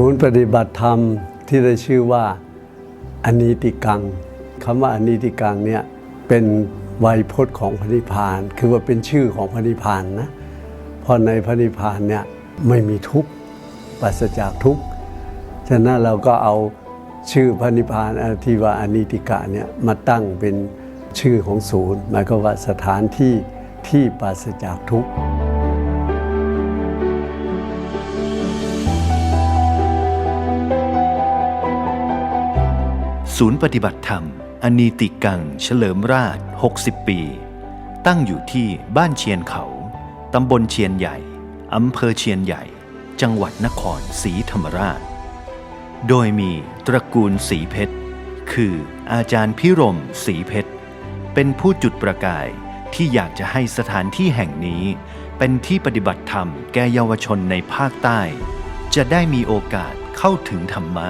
ศูนย์ปฏิบัติธรรมที่ได้ชื่อว่าอนีติกังคำว่าอนีติกังเนี่ยเป็นไวยพจน์ของพระนิพพาน คือว่าเป็นชื่อของพระนิพพานนะเพราะในพระนิพพานเนี่ยไม่มีทุกข์ปราศจากทุกข์ฉะนั้นเราก็เอาชื่อพระนิพพานอันที่ว่าอนิติกะเนี่ยมาตั้งเป็นชื่อของศูนย์ หมายความว่าสถานที่ที่ปราศจากทุกข์ ศูนย์ปฏิบัติธรรม อนีติกัง เฉลิมราช 60 ปี ตั้งอยู่ที่บ้านเชียนเขา ตำบลเชียนใหญ่ อำเภอเชียนใหญ่ จังหวัดนครศรีธรรมราช โดยมีตระกูลสีเพชร คืออาจารย์พิรมสีเพชร เป็นผู้จุดประกายที่อยากจะให้สถานที่แห่งนี้ เป็นที่ปฏิบัติธรรมแก่เยาวชนในภาคใต้ จะได้มีโอกาสเข้าถึงธรรมะ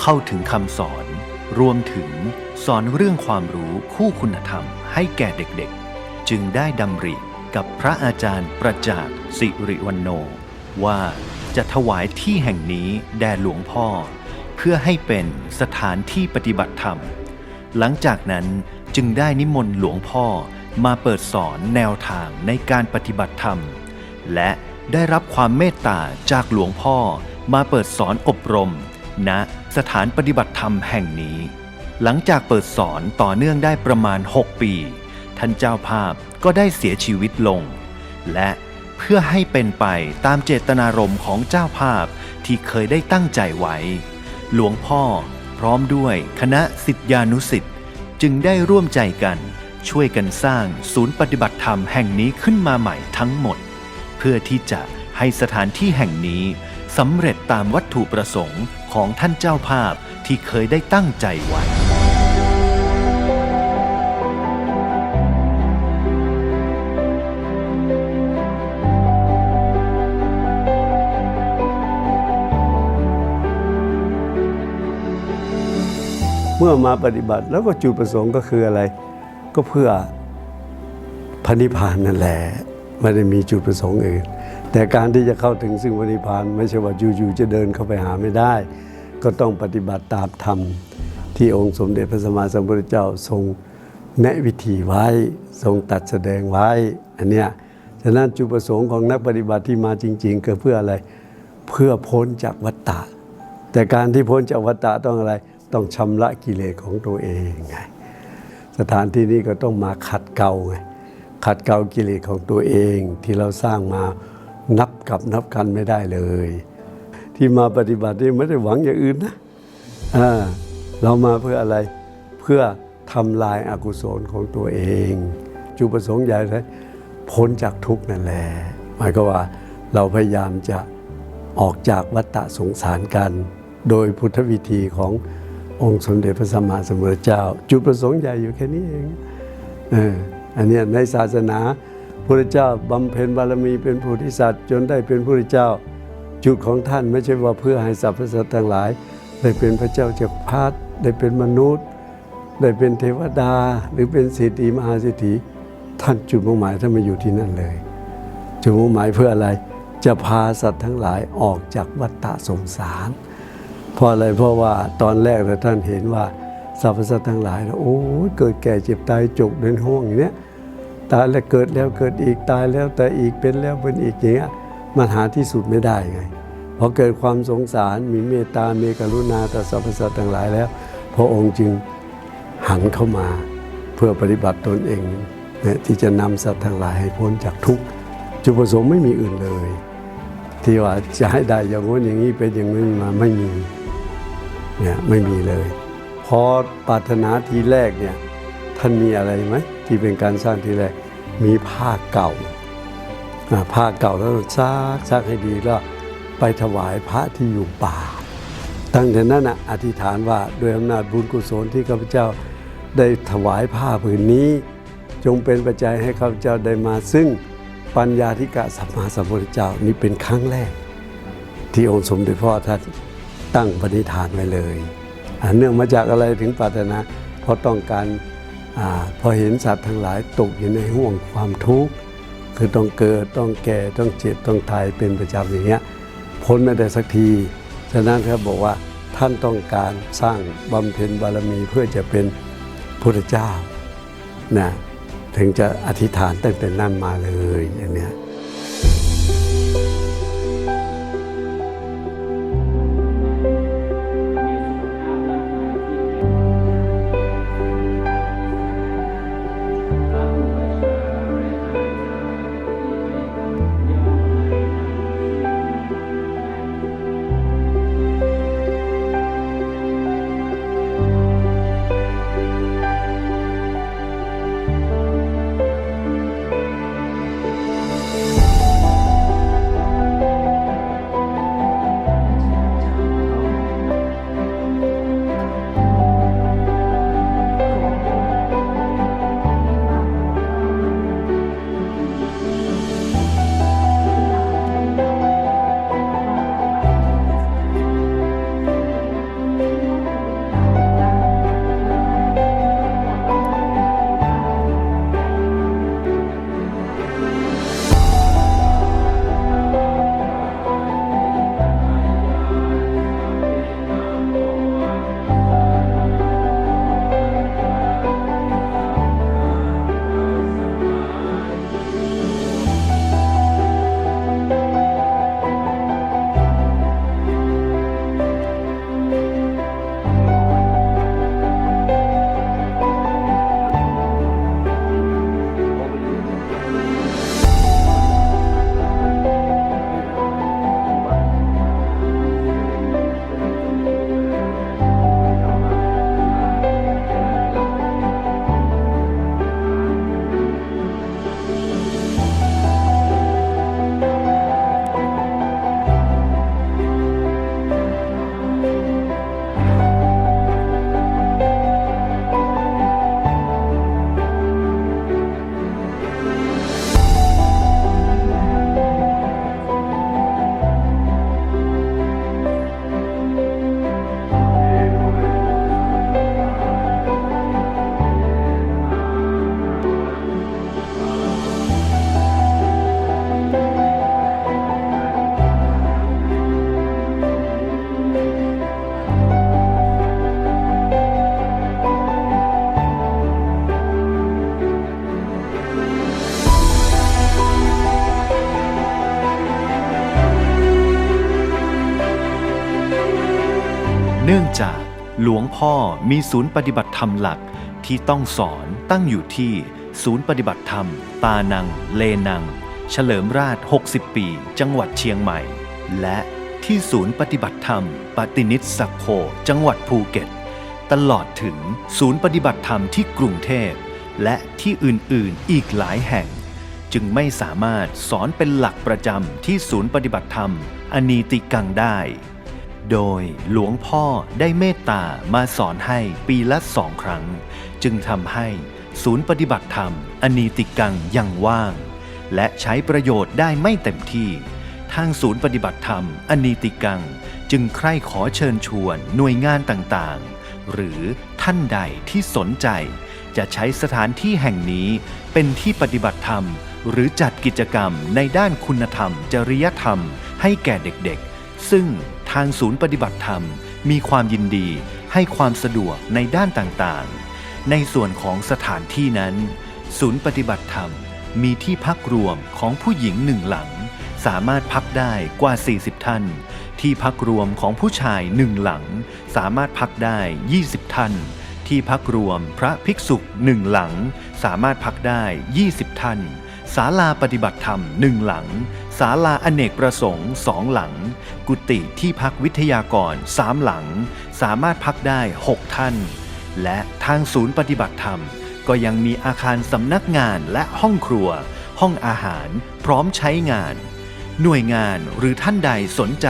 เข้าถึงคำสอน รวมถึงสอนเรื่องความรู้คู่คุณธรรมให้แก่เด็กๆ จึงได้ดำริกับพระอาจารย์ประจักษ์สิริวันโน ว่าจะถวายที่แห่งนี้แด่หลวงพ่อ เพื่อให้เป็นสถานที่ปฏิบัติธรรม หลังจากนั้นจึงได้นิมนต์หลวงพ่อมาเปิดสอนแนวทางในการปฏิบัติธรรม และได้รับความเมตตาจากหลวงพ่อมาเปิดสอนอบรมณ สถานปฏิบัติธรรมแห่งนี้ หลังจากเปิดสอนต่อเนื่องได้ประมาณ 6 ปี ท่านเจ้าภาพก็ได้เสียชีวิตลง และเพื่อให้เป็นไปตามเจตนารมณ์ของเจ้าภาพที่เคยได้ตั้งใจไว้ หลวงพ่อพร้อมด้วยคณะสิทธิานุสิทธิ์จึงได้ร่วมใจกันช่วยกันสร้างศูนย์ปฏิบัติธรรมแห่งนี้ขึ้นมาใหม่ทั้งหมด เพื่อที่จะให้สถานที่แห่งนี้สำเร็จตามวัตถุประสงค์ ของท่านเจ้าภาพที่เคยได้ตั้งใจไว้เมื่อมาปฏิบัติแล้วก็จุดประสงค์ก็คืออะไร ก็เพื่อพระนิพพานนั่นแหละ ไม่ได้มีจุดประสงค์อื่น แต่การที่จะเข้าถึงซึ่งพระนิพพานไม่ใช่ว่าอยู่ๆจะเดินเข้าไปหาไม่ได้ ก็ต้องปฏิบัติตามธรรม ที่องค์สมเด็จพระสัมมาสัมพุทธเจ้าทรงแนะวิธีไว้ทรงตัดแสดงไว้อันเนี้ยฉะนั้นจุดประสงค์ของนักปฏิบัติที่มาจริง ๆ ก็เพื่ออะไรเพื่อพ้นจากวัฏฏะแต่การที่พ้นจากวัฏฏะต้องอะไรต้องชำระกิเลสของตัวเองไงสถานที่นี้ก็ต้องมาขัดเกลาไง ขัดเกลากิเลสของตัวเองที่เราสร้างมานับกับนับกันไม่ได้เลย ที่มาปฏิบัตินี่ไม่ได้หวังอย่างอื่นนะอ่าเรามาเพื่ออะไรเพื่อทำลายอากุศลของตัวเอง จุประสงค์ใหญ่เลยพ้นจากทุกนั่นแหละหมายก็ว่าเราพยายามจะออกจากวัฏฏะสงสารกัน โดยพุทธวิธีขององค์สมเด็จพระสัมมาสัมพุทธเจ้า จุดประสงค์ใหญ่อยู่แค่นี้เองเออ อันนี้ในศาสนาพระเจ้าบำเพ็ญบารมีเป็นผู้ที่สัตว์จนได้เป็นพระเจ้า จุดของท่านไม่ใช่ว่าเพื่อให้สรรพสัตว์ทั้งหลาย ได้เป็นพระเจ้าจักรพรรดิได้เป็นมนุษย์ ได้เป็นเทวดาหรือเป็นเศรษฐีมหาเศรษฐีท่านจุดมุ่งหมายท่านมาอยู่ที่นั่นเลย จุดมุ่งหมายเพื่ออะไรจะพาสัตว์ทั้งหลายออกจากวัฏฏะสงสาร เพราะอะไรเพราะว่าตอนแรกท่านเห็นว่า สรรพสัตว์ทั้งหลายโอ้เกิดแก่เจ็บตายจบเดินห้วงอย่างเนี้ยตายแล้วเกิดแล้วเกิดอีกตายแล้วแต่อีกเป็นแล้วเป็นอีกอย่างเงี้ยมันหาที่สุดไม่ได้ไงพอเกิดความสงสารมีเมตตามีกรุณาต่อสรรพสัตว์ทั้งหลายแล้ว พระองค์จึงหันเข้ามาเพื่อปฏิบัติตนเองเนี่ยที่จะนำสัตว์ทั้งหลายให้พ้นจากทุกข์จุดประสงค์ไม่มีอื่นเลย ที่ว่าจะให้ได้อย่างโน้นอย่างนี้เป็นอย่างนี้มาไม่มีเนี่ยไม่มีเลย พอปรารถนาทีแรกเนี่ยท่านมีอะไรไหมที่เป็นการสร้างทีแรกมีผ้าเก่าผ้าเก่าแล้วซักซักให้ดีแล้วไปถวายพระที่อยู่ป่า ตั้งแต่นั้นนะอธิษฐานว่าด้วยอำนาจบุญกุศลที่ข้าพเจ้าได้ถวายผ้าผืนนี้ จงเป็นปัจจัยให้ข้าพเจ้าได้มา ซึ่งปัญญาธิกะสัมมาสัมพุทธเจ้านี้เป็นครั้งแรก ที่องค์สมเด็จพ่อท่านตั้งปณิธานไว้เลย เนื่องมาจากอะไรถึงปรารถนา เพราะต้องการอพอเห็นสัตว์ทั้งหลายตกอยู่ในห่วงความทุกข์คือต้องเกิดต้องแก่ต้องเจ็บต้องตายเป็นประจำอย่างเงี้ยพ้นไม่ได้สักที ฉะนั้นครับบอกว่าท่านต้องการสร้างบำเพ็ญบารมีเพื่อจะเป็นพุทธเจ้านะถึงจะอธิษฐานตั้งแต่นั้นมาเลยอย่างเนี้ย เนื่องจากหลวงพ่อมีศูนย์ปฏิบัติธรรมหลักที่ต้องสอนตั้งอยู่ที่ศูนย์ปฏิบัติธรรม ตานัง เลนัง เฉลิมราช 60 ปี จังหวัดเชียงใหม่ และที่ศูนย์ปฏิบัติธรรม ปฏินิสสักโค จังหวัดภูเก็ต ตลอดถึงศูนย์ปฏิบัติธรรมที่กรุงเทพ และที่อื่นๆอีกหลายแห่ง จึงไม่สามารถสอนเป็นหลักประจำที่ศูนย์ปฏิบัติธรรม อนีติกังได้ โดยหลวงพ่อได้เมตตามาสอนให้ปีละสองครั้ง จึงทำให้ศูนย์ปฏิบัติธรรม อนีติกังยังว่าง และใช้ประโยชน์ได้ไม่เต็มที่ ทางศูนย์ปฏิบัติธรรม อนีติกัง จึงใคร่ขอเชิญชวนหน่วยงานต่างๆ หรือท่านใดที่สนใจ จะใช้สถานที่แห่งนี้เป็นที่ปฏิบัติธรรม หรือจัดกิจกรรมในด้านคุณธรรม จริยธรรม ให้แก่เด็กๆ ซึ่ง ทางศูนย์ปฏิบัติธรรม มีความยินดีให้ความสะดวกในด้านต่างๆ ในส่วนของสถานที่นั้น ศูนย์ปฏิบัติธรรม มีที่พักรวมของผู้หญิงหนึ่งหลัง สามารถพักได้กว่า 40 ท่าน ที่พักรวมของผู้ชายหนึ่งหลัง สามารถพักได้ 20 ท่าน ที่พักรวมพระภิกษุหนึ่งหลัง สามารถพักได้ 20 ท่าน ศาลาปฏิบัติธรรมหนึ่งหลัง ศาลาอเนกประสงค์สองหลัง กุฏิที่พักวิทยากรสามหลัง สามารถพักได้ 6 ท่าน และทางศูนย์ปฏิบัติธรรม ก็ยังมีอาคารสำนักงานและห้องครัว ห้องอาหารพร้อมใช้งาน หน่วยงานหรือท่านใดสนใจ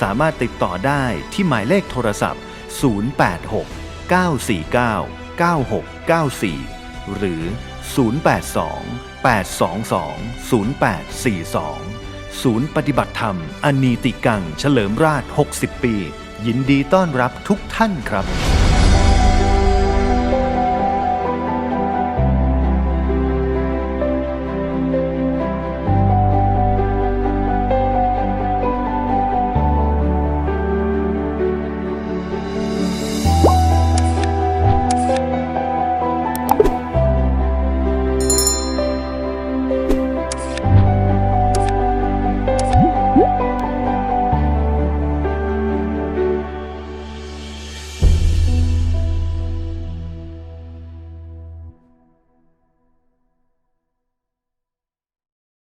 สามารถติดต่อได้ที่หมายเลขโทรศัพท์ 086 949 9694 หรือ 082 822 0842 ศูนย์ปฏิบัติธรรม อนีติกัง เฉลิมราช 60 ปี ยินดีต้อนรับทุกท่านครับ